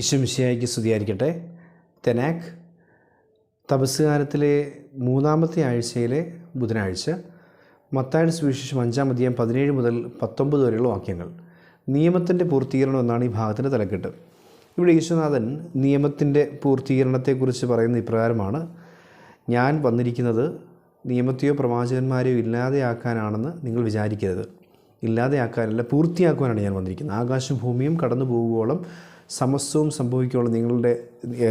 ഇശംശിയായിക്ക് സ്തുതിയായിരിക്കട്ടെ. തെനാക്ക് തപസ്സുകാലത്തിലെ മൂന്നാമത്തെ ആഴ്ചയിലെ ബുധനാഴ്ച മത്തായുടെ സുവിശേഷം അഞ്ചാം അധ്യായം പതിനേഴ് മുതൽ പത്തൊമ്പത് വരെയുള്ള വാക്യങ്ങൾ. നിയമത്തിന്റെ പൂർത്തീകരണം എന്നാണ് ഈ ഭാഗത്തിന്റെ തലക്കെട്ട്. ഇവിടെ യേശുനാഥൻ നിയമത്തിന്റെ പൂർത്തീകരണത്തെക്കുറിച്ച് പറയുന്ന ഇപ്രകാരമാണ് ഞാൻ വന്നിരിക്കുന്നത് നിയമത്തെയോ പ്രവാചകന്മാരെയോ ഇല്ലാതെയാക്കാനാണെന്ന് നിങ്ങൾ വിചാരിക്കരുത്. ഇല്ലാതെയാക്കാനല്ല പൂർത്തിയാക്കുവാനാണ് ഞാൻ വന്നിരിക്കുന്നത്. ആകാശം ഭൂമിയും കടന്നു പോകുവോളം സമസ്തവും സംഭവിക്കുവോളം നിങ്ങളുടെ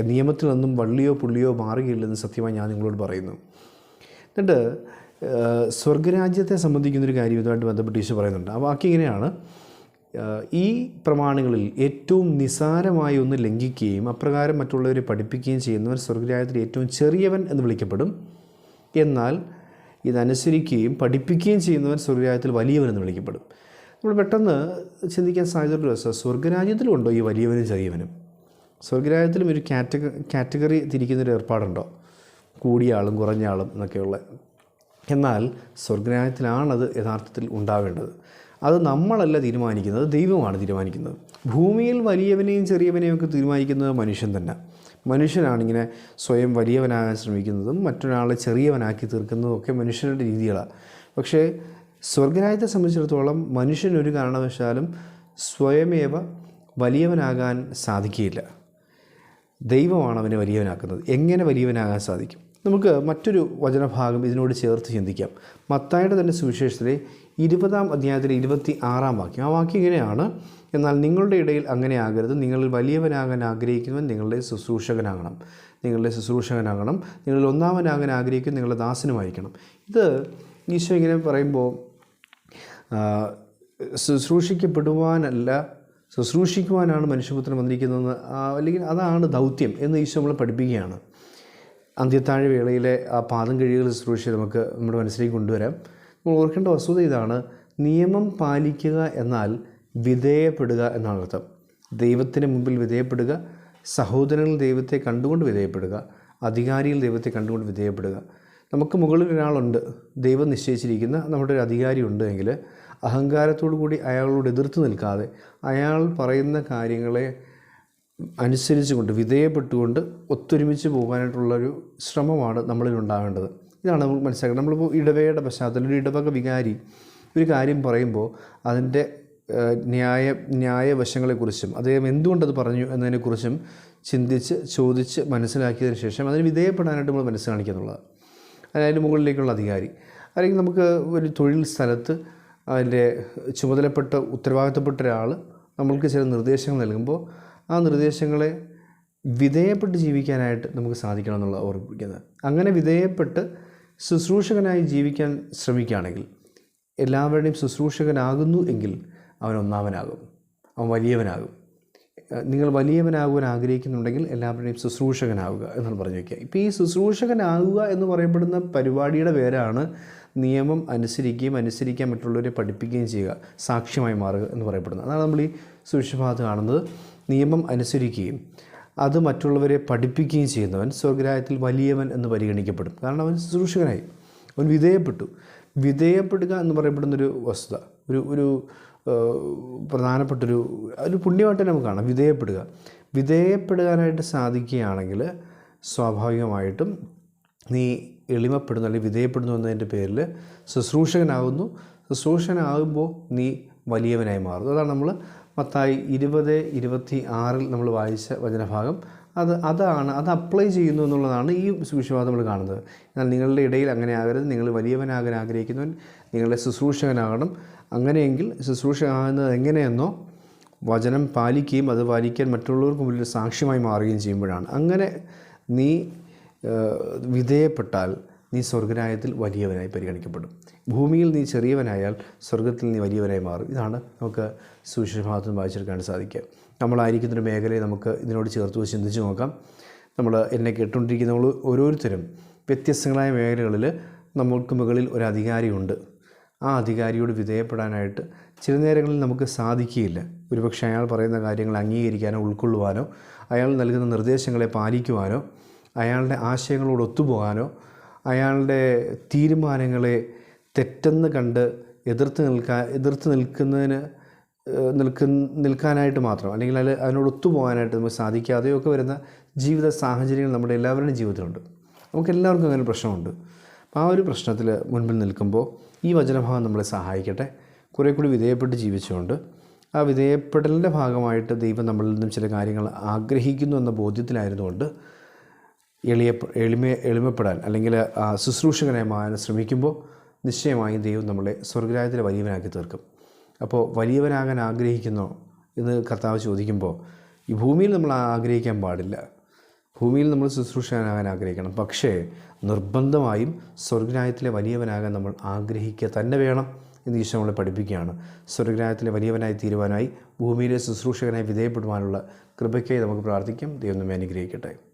നിയമത്തിൽ നിന്നും വള്ളിയോ പുള്ളിയോ മാറുകയില്ലെന്ന് സത്യമായി ഞാൻ നിങ്ങളോട് പറയുന്നു. എന്നിട്ട് സ്വർഗരാജ്യത്തെ സംബന്ധിക്കുന്നൊരു കാര്യം ഇതുമായിട്ട് ബന്ധപ്പെട്ട് ഈശോ പറയുന്നുണ്ട്. ആ വാക്യം ഇങ്ങനെയാണ്. ഈ പ്രമാണങ്ങളിൽ ഏറ്റവും നിസാരമായി ഒന്ന് ലംഘിക്കുകയും അപ്രകാരം മറ്റുള്ളവരെ പഠിപ്പിക്കുകയും ചെയ്യുന്നവർ സ്വർഗരാജ്യത്തിൽ ഏറ്റവും ചെറിയവൻ എന്ന് വിളിക്കപ്പെടും. എന്നാൽ ഇതനുസരിക്കുകയും പഠിപ്പിക്കുകയും ചെയ്യുന്നവൻ സ്വർഗരാജ്യത്തിൽ വലിയവൻ എന്ന് വിളിക്കപ്പെടും. നമ്മൾ പെട്ടെന്ന് ചിന്തിക്കാൻ സാധ്യതയുള്ള രസം സ്വർഗരാജ്യത്തിലുണ്ടോ ഈ വലിയവനും ചെറിയവനും? സ്വർഗരാജ്യത്തിലും ഒരു കാറ്റഗ കാറ്റഗറി തിരിക്കുന്നൊരു ഏർപ്പാടുണ്ടോ? കൂടിയ ആളും കുറഞ്ഞ ആളും എന്നൊക്കെയുള്ള. എന്നാൽ സ്വർഗരാജ്യത്തിലാണത് യഥാർത്ഥത്തിൽ ഉണ്ടാവേണ്ടത്. അത് നമ്മളല്ല തീരുമാനിക്കുന്നത് ദൈവമാണ് തീരുമാനിക്കുന്നത്. ഭൂമിയിൽ വലിയവനെയും ചെറിയവനെയും ഒക്കെ തീരുമാനിക്കുന്നത് മനുഷ്യൻ തന്നെ. മനുഷ്യനാണിങ്ങനെ സ്വയം വലിയവനാകാൻ ശ്രമിക്കുന്നതും മറ്റൊരാളെ ചെറിയവനാക്കി തീർക്കുന്നതും ഒക്കെ മനുഷ്യരുടെ രീതികളാണ് പക്ഷേ സ്വർഗരാജ്യത്തെ സംബന്ധിച്ചിടത്തോളം മനുഷ്യൻ ഒരു കാരണവശാലും സ്വയമേവ വലിയവനാകാൻ സാധിക്കുകയില്ല. ദൈവമാണ് അവനെ വലിയവനാക്കുന്നത്. എങ്ങനെ വലിയവനാകാൻ സാധിക്കും? നമുക്ക് മറ്റൊരു വചനഭാഗം ഇതിനോട് ചേർത്ത് ചിന്തിക്കാം. മത്തായുടെ തന്നെ സുവിശേഷത്തിലെ ഇരുപതാം അധ്യായത്തിലെ ഇരുപത്തി ആറാം വാക്യം. ആ വാക്യം ഇങ്ങനെയാണ്. എന്നാൽ നിങ്ങളുടെ ഇടയിൽ അങ്ങനെ ആകരുത്. നിങ്ങൾ വലിയവനാകാൻ ആഗ്രഹിക്കുന്നവൻ നിങ്ങളുടെ ശുശ്രൂഷകനാകണം. നിങ്ങളുടെ ശുശ്രൂഷകനാകണം. നിങ്ങളിൽ ഒന്നാമനാകാൻ ആഗ്രഹിക്കുന്ന നിങ്ങളുടെ ദാസനുമായിരിക്കണം. ഇത് ഈശോ ഇങ്ങനെ പറയുമ്പോൾ ശുശ്രൂഷിക്കപ്പെടുവാനല്ല ശുശ്രൂഷിക്കുവാനാണ് മനുഷ്യപുത്രൻ വന്നിരിക്കുന്നതെന്ന് അല്ലെങ്കിൽ അതാണ് ദൗത്യം എന്ന് ഈശോ നമ്മളെ പഠിപ്പിക്കുകയാണ്. അന്ത്യത്താഴ വേളയിലെ ആ പാദം കഴിയുകൾ ശുശ്രൂഷ നമുക്ക് നമ്മുടെ മനസ്സിലേക്ക് കൊണ്ടുവരാം. നമ്മൾ ഓർക്കേണ്ട വസ്തുത ഇതാണ് നിയമം പാലിക്കുക എന്നാൽ വിധേയപ്പെടുക എന്നാണ് അർത്ഥം. ദൈവത്തിന് മുമ്പിൽ വിധേയപ്പെടുക സഹോദരങ്ങൾ ദൈവത്തെ കണ്ടുകൊണ്ട് വിധേയപ്പെടുക അധികാരികൾ ദൈവത്തെ കണ്ടുകൊണ്ട് വിധേയപ്പെടുക. നമുക്ക് മുകളിൽ ഒരാളുണ്ട് ദൈവം നിശ്ചയിച്ചിരിക്കുന്ന നമ്മുടെ ഒരു അധികാരി ഉണ്ട് എങ്കിൽ അഹങ്കാരത്തോടു കൂടി അയാളോട് എതിർത്ത് നിൽക്കാതെ അയാൾ പറയുന്ന കാര്യങ്ങളെ അനുസരിച്ചുകൊണ്ട് വിധേയപ്പെട്ടുകൊണ്ട് ഒത്തൊരുമിച്ച് പോകാനായിട്ടുള്ളൊരു ശ്രമമാണ് നമ്മളിൽ ഉണ്ടാവേണ്ടത് ഇതാണ് നമുക്ക് മനസ്സിലാക്കുന്നത് നമ്മളിപ്പോൾ ഇടവേയുടെ പശ്ചാത്തലം ഒരു ഇടവക വികാരി ഒരു കാര്യം പറയുമ്പോൾ അതിന്റെ ന്യായ ന്യായവശങ്ങളെക്കുറിച്ചും അദ്ദേഹം എന്തുകൊണ്ടത് പറഞ്ഞു എന്നതിനെക്കുറിച്ചും ചിന്തിച്ച് ചോദിച്ച് മനസ്സിലാക്കിയതിന് ശേഷം അതിന് വിധേയപ്പെടാനായിട്ട് നമ്മൾ മനസ്സ് കാണിക്കുന്നുള്ളത് അതായത് മുകളിലേക്കുള്ള അധികാരി. അല്ലെങ്കിൽ നമുക്ക് ഒരു തൊഴിൽ സ്ഥലത്ത് അതിന്റെ ചുമതലപ്പെട്ട ഉത്തരവാദിത്തപ്പെട്ട ഒരാൾ നമ്മൾക്ക് ചില നിർദ്ദേശങ്ങൾ നൽകുമ്പോൾ ആ നിർദ്ദേശങ്ങളെ വിധേയപ്പെട്ട് ജീവിക്കാനായിട്ട് നമുക്ക് സാധിക്കണം എന്നുള്ള ഓർമ്മിപ്പിക്കുന്നത് അങ്ങനെ വിധേയപ്പെട്ട് ശുശ്രൂഷകനായി ജീവിക്കാൻ ശ്രമിക്കുകയാണെങ്കിൽ എല്ലാവരുടെയും ശുശ്രൂഷകനാകുന്നു എങ്കിൽ അവൻ ഒന്നാമനാകും. അവൻ വലിയവനാകും. നിങ്ങൾ വലിയവനാകുവാൻ ആഗ്രഹിക്കുന്നുണ്ടെങ്കിൽ എല്ലാവരുടെയും ശുശ്രൂഷകനാവുക എന്നാണ് പറഞ്ഞു വയ്ക്കുക ഇപ്പോൾ ഈ ശുശ്രൂഷകനാകുക എന്ന് പറയപ്പെടുന്ന പരിപാടിയുടെ പേരാണ് നിയമം അനുസരിക്കുകയും അനുസരിക്കാൻ മറ്റുള്ളവരെ പഠിപ്പിക്കുകയും ചെയ്യുക സാക്ഷ്യമായി മാറുക എന്ന് പറയപ്പെടുന്നത്. അതാണ് നമ്മൾ ഈ സുവിശഭാഗത്ത് കാണുന്നത്. നിയമം അനുസരിക്കുകയും അത് മറ്റുള്ളവരെ പഠിപ്പിക്കുകയും ചെയ്യുന്നവൻ സ്വർഗരായത്തിൽ വലിയവൻ എന്ന് പരിഗണിക്കപ്പെടും. കാരണം അവൻ ശുശ്രൂഷകനായി. അവൻ വിധേയപ്പെട്ടു. വിധേയപ്പെടുക എന്ന് പറയപ്പെടുന്നൊരു വസ്തുത ഒരു ഒരു പ്രധാനപ്പെട്ടൊരു ഒരു പുണ്യമായിട്ട് നമുക്ക് കാണാം. വിധേയപ്പെടുക. വിധേയപ്പെടുവാനായിട്ട് സാധിക്കുകയാണെങ്കിൽ സ്വാഭാവികമായിട്ടും നീ എളിമപ്പെടുന്നു അല്ലെങ്കിൽ വിധേയപ്പെടുന്നു എന്നതിന്റെ പേരിൽ ശുശ്രൂഷകനാകുന്നു. ശുശ്രൂഷകനാകുമ്പോൾ നീ വലിയവനായി മാറുന്നു. അതാണ് നമ്മൾ മത്തായി ഇരുപത് ഇരുപത്തി ആറിൽ നമ്മൾ വായിച്ച വചനഭാഗം. അത് അതാണ് അത് അപ്ലൈ ചെയ്യുന്നു എന്നുള്ളതാണ് ഈ വിശ്വാസം നമ്മൾ കാണുന്നത്. എന്നാൽ നിങ്ങളുടെ ഇടയിൽ അങ്ങനെ ആകരുത്. നിങ്ങൾ വലിയവനാകാൻ ആഗ്രഹിക്കുന്നവൻ നിങ്ങളുടെ ശുശ്രൂഷകനാകണം. അങ്ങനെയെങ്കിൽ ശുശ്രൂഷകനാകുന്നത് എങ്ങനെയെന്നോ വചനം പാലിക്കുകയും അത് പാലിക്കാൻ മറ്റുള്ളവർക്ക് ഒരു സാക്ഷ്യമായി മാറുകയും ചെയ്യുമ്പോഴാണ്. അങ്ങനെ നീ വിധേയപ്പെട്ടാൽ നീ സ്വർഗനായത്തിൽ വലിയവനായി പരിഗണിക്കപ്പെടും. ഭൂമിയിൽ നീ ചെറിയവനായാൽ സ്വർഗത്തിൽ നീ വലിയവനായി മാറും. ഇതാണ് നമുക്ക് സുവിശേഷഭാഗത്തും വായിച്ചെടുക്കാൻ സാധിക്കുക. നമ്മളായിരിക്കുന്നൊരു മേഖലയെ നമുക്ക് ഇതിനോട് ചേർത്ത് വെച്ച് ചിന്തിച്ച് നോക്കാം. നമ്മൾ എന്നെ കേട്ടുകൊണ്ടിരിക്കുന്ന നമ്മൾ ഓരോരുത്തരും വ്യത്യസ്തങ്ങളായ മേഖലകളിൽ നമ്മൾക്ക് മുകളിൽ ഒരു അധികാരിയുണ്ട്. ആ അധികാരിയോട് വിധേയപ്പെടാനായിട്ട് ചില നേരങ്ങളിൽ നമുക്ക് സാധിക്കുകയില്ല. ഒരുപക്ഷെ അയാൾ പറയുന്ന കാര്യങ്ങൾ അംഗീകരിക്കാനോ ഉൾക്കൊള്ളുവാനോ അയാൾ നൽകുന്ന നിർദ്ദേശങ്ങളെ പാലിക്കുവാനോ അയാളുടെ ആശയങ്ങളോട് ഒത്തുപോകാനോ അയാളുടെ തീരുമാനങ്ങളെ തെറ്റെന്ന് കണ്ട് എതിർത്ത് നിൽക്കാൻ എതിർത്ത് നിൽക്കുന്നതിന് നിൽക്ക നിൽക്കാനായിട്ട് മാത്രം അല്ലെങ്കിൽ അതിൽ അതിനോട് ഒത്തുപോകാനായിട്ട് നമുക്ക് സാധിക്കാതെയോ ഒക്കെ വരുന്ന ജീവിത സാഹചര്യങ്ങൾ നമ്മുടെ എല്ലാവരുടെയും ജീവിതത്തിലുണ്ട്. നമുക്ക് എല്ലാവർക്കും അങ്ങനെ പ്രശ്നമുണ്ട്. അപ്പോൾ ആ ഒരു പ്രശ്നത്തിൽ മുൻപിൽ നിൽക്കുമ്പോൾ ഈ വചനഭാഗം നമ്മളെ സഹായിക്കട്ടെ. കുറേ കൂടി വിധേയപ്പെട്ട് ജീവിച്ചുകൊണ്ട് ആ വിധേയപ്പെടലിന്റെ ഭാഗമായിട്ട് ദൈവം നമ്മളിൽ നിന്നും ചില കാര്യങ്ങൾ ആഗ്രഹിക്കുന്നു എന്ന ബോധ്യത്തിലായിരുന്നുകൊണ്ട് എളിയ എളിമ എളിമപ്പെടാൻ അല്ലെങ്കിൽ ശുശ്രൂഷകനായി മാറാൻ ശ്രമിക്കുമ്പോൾ നിശ്ചയമായും ദൈവം നമ്മളെ സ്വർഗരാജ്യത്തിലെ വലിയവനാക്കി തീർക്കും. അപ്പോൾ വലിയവനാകാൻ ആഗ്രഹിക്കുന്നോ എന്ന് കർത്താവ് ചോദിക്കുമ്പോൾ ഈ ഭൂമിയിൽ നമ്മൾ ആഗ്രഹിക്കാൻ പാടില്ല. ഭൂമിയിൽ നമ്മൾ ശുശ്രൂഷകനാകാൻ ആഗ്രഹിക്കണം. പക്ഷേ നിർബന്ധമായും സ്വർഗരാജ്യത്തിലെ വലിയവനാകാൻ നമ്മൾ ആഗ്രഹിക്കുക തന്നെ വേണം എന്ന് ഈശോ നമ്മളെ പഠിപ്പിക്കുകയാണ്. സ്വർഗരാജ്യത്തിലെ വലിയവനായി തീരുവാനായി ഭൂമിയിലെ ശുശ്രൂഷകനായി വിധേയപ്പെടുവാനുള്ള കൃപയ്ക്കായി നമുക്ക് പ്രാർത്ഥിക്കാം. ദൈവം നമ്മെ അനുഗ്രഹിക്കട്ടെ.